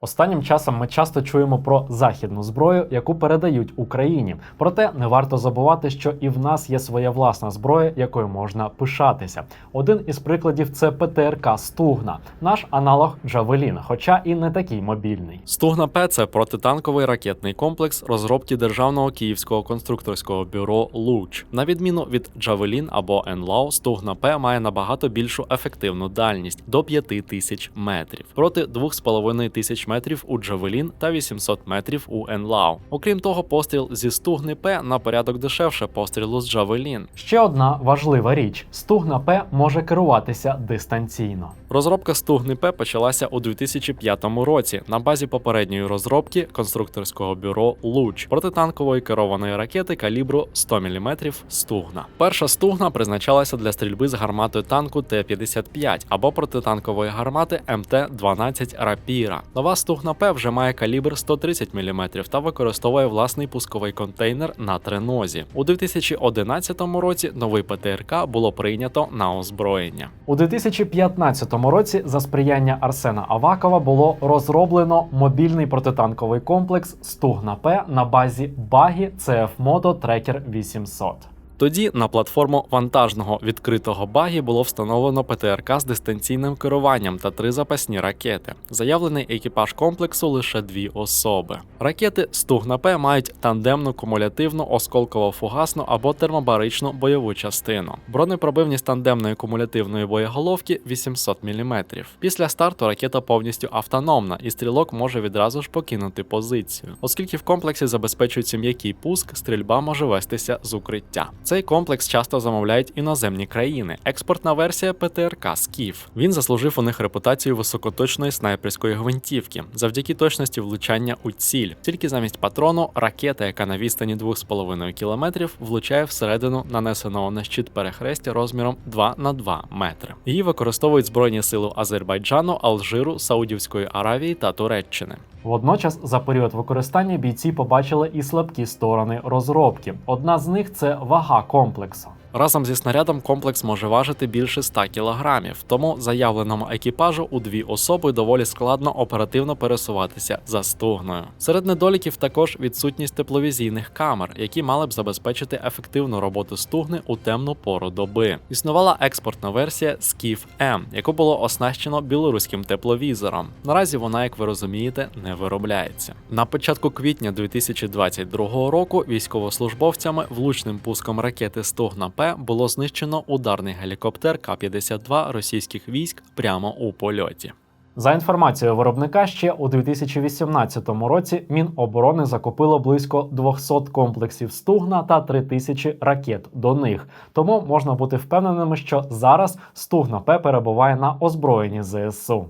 Останнім часом ми часто чуємо про західну зброю, яку передають Україні. Проте не варто забувати, що і в нас є своя власна зброя, якою можна пишатися. Один із прикладів це ПТРК Стугна, наш аналог Джавеліна, хоча і не такий мобільний. Стугна П це протитанковий ракетний комплекс розробки державного київського конструкторського бюро Луч. На відміну від Джавелін або НЛАУ, Стугна П має набагато більшу ефективну дальність до 5000 метрів проти 2,5 тисяч метрів у Джавелін та 800 метрів у НЛАУ. Окрім того, постріл зі Стугни П на порядок дешевше пострілу з Джавелін. Ще одна важлива річ: Стугна П може керуватися дистанційно. Розробка Стугни П почалася у 2005 році на базі попередньої розробки конструкторського бюро Луч протитанкової керованої ракети калібру 100 мм Стугна. Перша стугна призначалася для стрільби з гарматою танку Т-55 або протитанкової гармати МТ-12 Рапіра. Нова стугна П вже має калібр 130 мм та використовує власний пусковий контейнер на тренозі. У 2011 році новий ПТРК було прийнято на озброєння. У 2015 році за сприяння Арсена Авакова було розроблено мобільний протитанковий комплекс Стугна П на базі Багі CF Moto Tracker 800. Тоді на платформу вантажного відкритого багі було встановлено ПТРК з дистанційним керуванням та три запасні ракети. Заявлений екіпаж комплексу лише дві особи. Ракети Стугна П мають тандемну кумулятивну осколково-фугасну або термобаричну бойову частину. Бронепробивність тандемної кумулятивної боєголовки 800 мм. Після старту ракета повністю автономна, і стрілок може відразу ж покинути позицію. Оскільки в комплексі забезпечується м'який пуск, стрільба може вестися з укриття. Цей комплекс часто замовляють іноземні країни. Експортна версія ПТРК Скіф. Він заслужив у них репутацію високоточної снайперської гвинтівки завдяки точності влучання у ціль. Тільки замість патрону ракета, яка на відстані 2,5 км, влучає всередину нанесеного на щит перехрестя розміром 2 на 2 метри. Її використовують збройні сили Азербайджану, Алжиру, Саудівської Аравії та Туреччини. Водночас, за період використання бійці побачили і слабкі сторони розробки. Одна з них це вага комплексу. Разом зі снарядом комплекс може важити більше 100 кілограмів, тому заявленому екіпажу у дві особи доволі складно оперативно пересуватися за стугною. Серед недоліків також відсутність тепловізійних камер, які мали б забезпечити ефективну роботу стугни у темну пору доби. Існувала експортна версія Skiff M, яку було оснащено білоруським тепловізором. Наразі вона, як ви розумієте, не виробляється. На початку квітня 2022 року військовослужбовцями влучним пуском ракети Стугна П було знищено ударний гелікоптер К-52 російських військ прямо у польоті. За інформацією виробника, ще у 2018 році Міноборони закупило близько 200 комплексів Стугна та 3000 ракет до них. Тому можна бути впевненими, що зараз Стугна П перебуває на озброєнні ЗСУ.